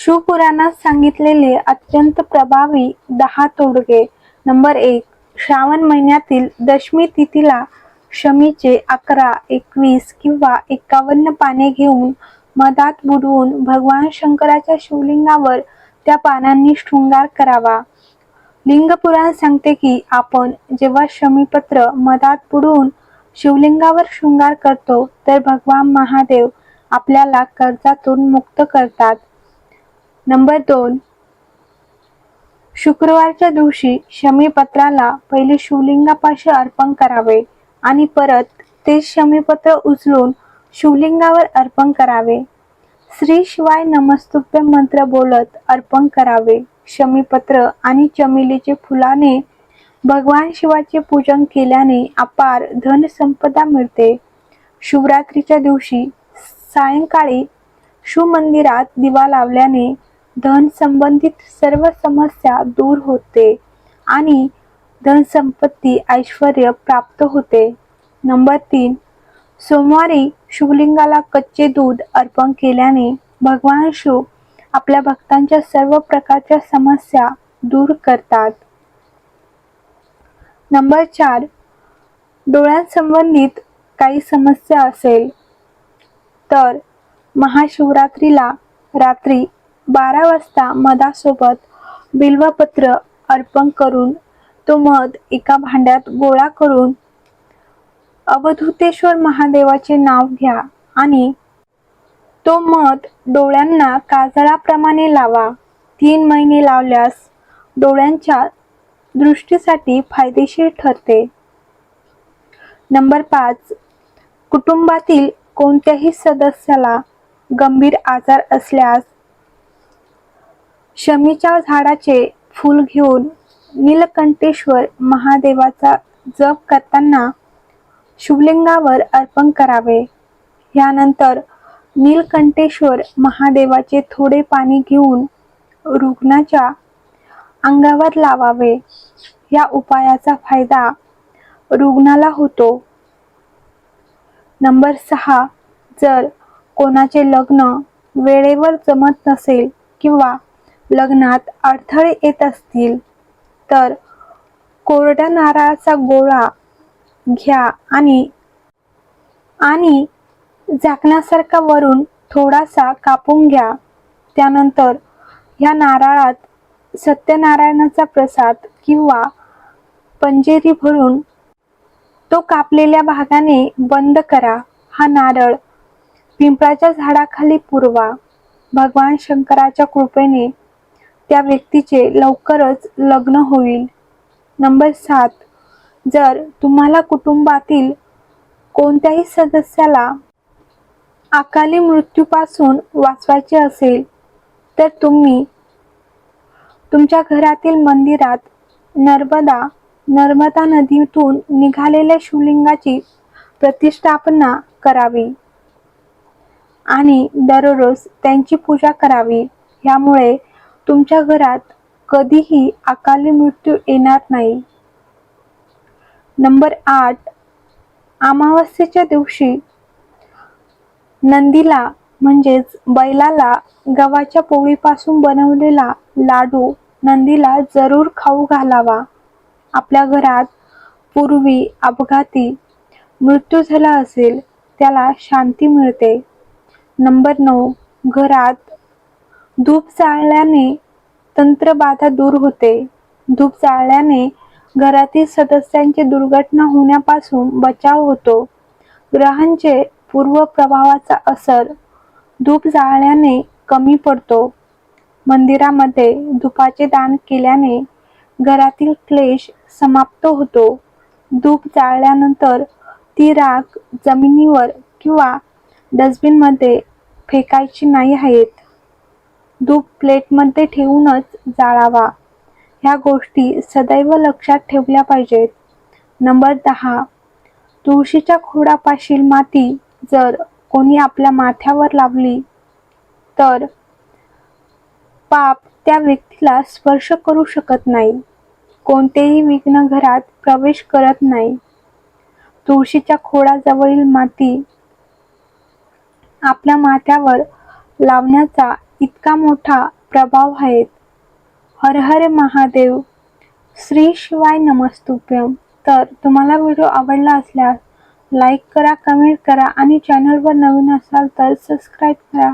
शिवपुराणात सांगितलेले अत्यंत प्रभावी दहा तोडगे. नंबर एक श्रावण महिन्यातील दशमी तिथीला शमीचे अकरा एकवीस किंवा एकावन्न पाने घेऊन मधात बुडवून भगवान शंकराच्या शिवलिंगावर त्या पानांनी शृंगार करावा. लिंगपुराण सांगते की आपण जेव्हा शमीपत्र मधात बुडवून शिवलिंगावर शृंगार करतो तर भगवान महादेव आपल्याला कर्जातून मुक्त करतात. नंबर दोन. शुक्रवारच्या दिवशी शमीपत्राला पहिले शिवलिंगापाशी अर्पण करावे आणि परत ते शमीपत्र उचलून शिवलिंगावर अर्पण करावे. श्री शिवाय नमस्तुभ्य मंत्र बोलत अर्पण करावे. शमीपत्र आणि चमेलीचे फुलाने भगवान शिवाचे पूजन केल्याने अपार धन संपदा मिळते. शिवरात्रीच्या दिवशी सायंकाळी शिवमंदिरात दिवा लावल्याने धन संबंधित सर्व समस्या दूर होते आणि धन संपत्ती ऐश्वर प्राप्त होते. नंबर तीन सोमवारी शिवलिंगाला कच्चे दूध अर्पण केल्याने भगवान शिव आपल्या भक्तांच्या सर्व प्रकारच्या समस्या दूर करतात. नंबर चार डोळ्यांसंबंधित काही समस्या असेल तर महाशिवरात्रीला रात्री बारा वाजता मधासोबत बिल्वपत्र अर्पण करून तो मध एका भांड्यात गोळा करून अवधूतेश्वर महादेवाचे नाव घ्या आणि तो मध डोळ्यांना काजळाप्रमाणे लावा. तीन महिने लावल्यास डोळ्यांच्या दृष्टीसाठी फायदेशीर ठरते. नंबर पाच. कुटुंबातील कोणत्याही सदस्याला गंभीर आजार असल्यास शमीच्या झाडाचे फूल घेऊन नीलकंठेश्वर महादेवाचा जप करताना शिवलिंगावर अर्पण करावे. यानंतर नीलकंठेश्वर महादेवाचे थोडे पाणी घेऊन रुग्णाच्या अंगावर लावावे. या उपायाचा फायदा रुग्णाला होतो. नंबर सहा जर कोणाचे लग्न वेळेवर जमत नसेल किंवा लग्नात अडथळे येत असतील तर कोरड्या नारळाचा गोळा घ्या आणि आणि झाकण्यासारखा वरून थोडासा कापून घ्या. त्यानंतर ह्या नारळात सत्यनारायणाचा प्रसाद किंवा पंजेरी भरून तो कापलेल्या भागाने बंद करा. हा नारळ पिंपळाच्या झाडाखाली पुरवा. भगवान शंकराच्या कृपेने त्या व्यक्तीचे लवकरच लग्न होईल. नंबर सात. जर तुम्हाला कुटुंबातील कोणत्याही सदस्याला अकाली मृत्यूपासून वाचवायचे असेल तर तुम्ही तुमच्या घरातील मंदिरात नर्मदा नर्मदा नदीतून निघालेल्या शिवलिंगाची प्रतिष्ठापना करावी आणि दररोज त्यांची पूजा करावी. यामुळे तुमच्या घरात कधीही अकाली मृत्यू येणार नाही. नंबर आठ. अमावस्येच्या दिवशी नंदीला म्हणजेच बैलाला गव्हाच्या पोळीपासून बनवलेला लाडू नंदीला जरूर खाऊ घालावा. आपल्या घरात पूर्वी अपघाती मृत्यू झाला असेल त्याला शांती मिळते. नंबर नऊ. घरात धूप जाळल्याने तंत्रबाधा दूर होते. धूप जाळल्याने घरातील सदस्यांची दुर्घटना होण्यापासून बचाव होतो. ग्रहांचे पूर्व प्रभावाचा असर धूप जाळल्याने कमी पडतो. मंदिरामध्ये धुपाचे दान केल्याने घरातील क्लेश समाप्त होतो. धूप जाळल्यानंतर ती राख जमिनीवर किंवा डस्टबिनमध्ये फेकायची नाही आहेत. दूध प्लेटमध्ये ठेवूनच जाळावा. ह्या गोष्टी सदैव लक्षात ठेवल्या पाहिजेत. नंबर दहा. तुळशीच्या खोडापाशील माती जर कोणी आपल्या माथ्यावर लावली तर पाप त्या व्यक्तीला स्पर्श करू शकत नाही. कोणतेही विघ्न घरात प्रवेश करत नाही. तुळशीच्या खोडाजवळील माती आपल्या माथ्यावर लावण्याचा इतका मोठा प्रभाव आहेत. हर हर महादेव श्री शिवाय नमस्तुभ्यम. तर तुम्हाला व्हिडिओ आवडला असल्यास लाईक करा कमेंट करा आणि चॅनलवर नवीन असाल तर सबस्क्राईब करा.